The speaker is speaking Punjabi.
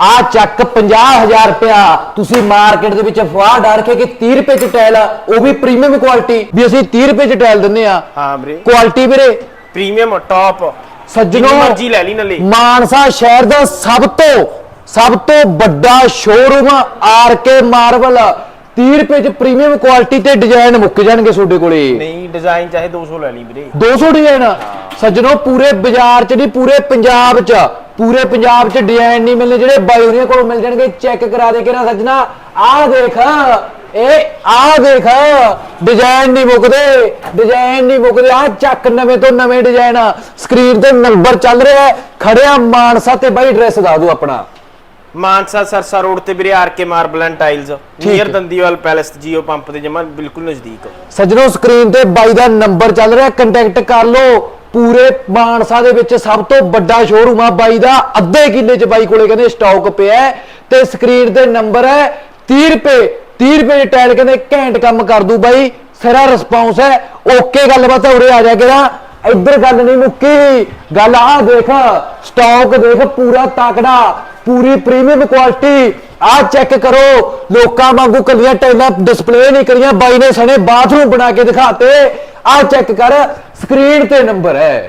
ਆ ਚੱਕ 50000 ਰੁਪਇਆ ਤੁਸੀਂ ਮਾਰਕੀਟ ਦੇ ਵਿੱਚ ਅਫਵਾਹ ਡਾਰ ਕੇ ਕਿ 30 ਰੁਪਏ ਚ ਟਾਇਲ ਆ ਉਹ ਵੀ ਪ੍ਰੀਮੀਅਮ ਕੁਆਲਿਟੀ ਵੀ ਅਸੀਂ 30 ਰੁਪਏ ਚ ਟਾਇਲ ਦਿੰਨੇ ਆ। ਹਾਂ ਵੀਰੇ। ਕੁਆਲਿਟੀ ਵੀਰੇ। ਪ੍ਰੀਮੀਅਮ ਟੌਪ ਸੱਜਣੋ ਮਰਜ਼ੀ ਲੈ ਲਈ ਨਾਲੇ। ਮਾਨਸਾ ਸ਼ਹਿਰ ਦਾ ਸਭ ਤੋਂ ਸਭ ਤੋਂ ਵੱਡਾ ਸ਼ੋਰੂਮ ਆਰ ਕੇ ਮਾਰਬਲ 30 ਰੁਪਏ ਚ ਪ੍ਰੀਮੀਅਮ ਕੁਆਲਿਟੀ ਤੇ ਡਿਜ਼ਾਈਨ ਮੁੱਕ ਜਾਣਗੇ ਤੁਹਾਡੇ ਕੋਲੇ। ਨਹੀਂ ਡਿਜ਼ਾਈਨ ਚਾਹੇ 200 ਲੈ ਲਈ ਵੀਰੇ। 200 ਡਿਜ਼ਾਈਨ ਸੱਜਣੋ ਪੂਰੇ ਬਾਜ਼ਾਰ 'ਚ ਨਹੀਂ ਪੂਰੇ ਪੰਜਾਬ 'ਚ। ਪੂਰੇ ਪੰਜਾਬ 'ਚ ਡਿਜ਼ਾਈਨ ਨਹੀਂ ਮਿਲਨੇ ਜਿਹੜੇ ਬਾਇਓਨੀਆਂ ਕੋਲੋਂ ਮਿਲ ਜਾਣਗੇ ਚੈੱਕ ਕਰਾ ਦੇ ਕੇ ਨਾ ਸੱਜਣਾ। ਆਹ ਦੇਖ ਇਹ ਆਹ ਦੇਖ ਡਿਜ਼ਾਈਨ ਨਹੀਂ ਮੁੱਕਦੇ ਡਿਜ਼ਾਈਨ ਨਹੀਂ ਮੁੱਕਦੇ। ਆਹ ਚੱਕ ਨਵੇਂ ਤੋਂ ਨਵੇਂ ਡਿਜ਼ਾਈਨ ਸਕਰੀਨ ਤੇ ਨੰਬਰ ਚੱਲ ਰਿਹਾ ਹੈ। ਖੜਿਆ ਮਾਨਸਾ ਤੇ ਬਾਈ ਐਡਰੈਸ ਦੱਸ ਦਿਓ ਆਪਣਾ। ਮਾਨਸਾ ਸਰਸਾ ਰੋਡ ਤੇ ਵੀਰੇ R K marble and tiles near. Dandiwal palace Jio pump ਦੇ ਜਮਾ ਬਿਲਕੁਲ ਨਜ਼ਦੀਕ। ਸੱਜਣੋ ਸਕਰੀਨ ਤੇ ਬਾਈ ਦਾ ਨੰਬਰ ਚੱਲ ਰਿਹਾ ਕੰਟੈਕਟ ਕਰ ਲਓ। ਪੂਰੇ ਮਾਨਸਾ ਦੇ ਵਿੱਚ ਸਭ ਤੋਂ ਵੱਡਾ ਸ਼ੋਰੂਮ ਆ ਬਾਈ ਦਾ, ਅੱਧੇ ਕਿੱਲੇ ਚ ਬਾਈ ਕੋਲੇ ਕਹਿੰਦੇ ਸਟਾਕ ਪਿਆ ਤੇ ਸਕਰੀਨ ਤੇ ਨੰਬਰ ਹੈ 30 ਰੁਪਏ 30 ਰੁਪਏ ਦੇ ਕਹਿੰਦੇ ਘੈਂਟ ਕੰਮ ਕਰ ਦੂ ਬਾਈ, ਸਿਰਾ ਰਿਸਪੌਂਸ ਹੈ ਓਕੇ ਗੱਲਬਾਤ ਉਰੇ ਆ ਜਾ ਕੇ ਇੱਧਰ ਗੱਲ ਨਹੀਂ ਮੁੱਕੀ, ਗੱਲ ਆ ਦੇਖ ਸਟਾਕ ਦੇਖ, ਪੂਰਾ ਤਾਕੜਾ, ਪੂਰੀ ਪ੍ਰੀਮੀਅਮ ਕੁਆਲਿਟੀ ਆ ਚੈੱਕ ਕਰੋ, ਲੋਕਾਂ ਵਾਂਗੂ ਕੱਲੀਆਂ ਟਾਈਲਾਂ ਡਿਸਪਲੇ ਨਹੀਂ ਕਰੀਆਂ, ਬਾਈ ਨੇ ਸਣੇ ਬਾਥਰੂਮ ਬਣਾ ਕੇ ਦਿਖਾਤੇ ਆ ਚੈੱਕ ਕਰ ਸਕਰੀਨ ਤੇ ਨੰਬਰ ਹੈ।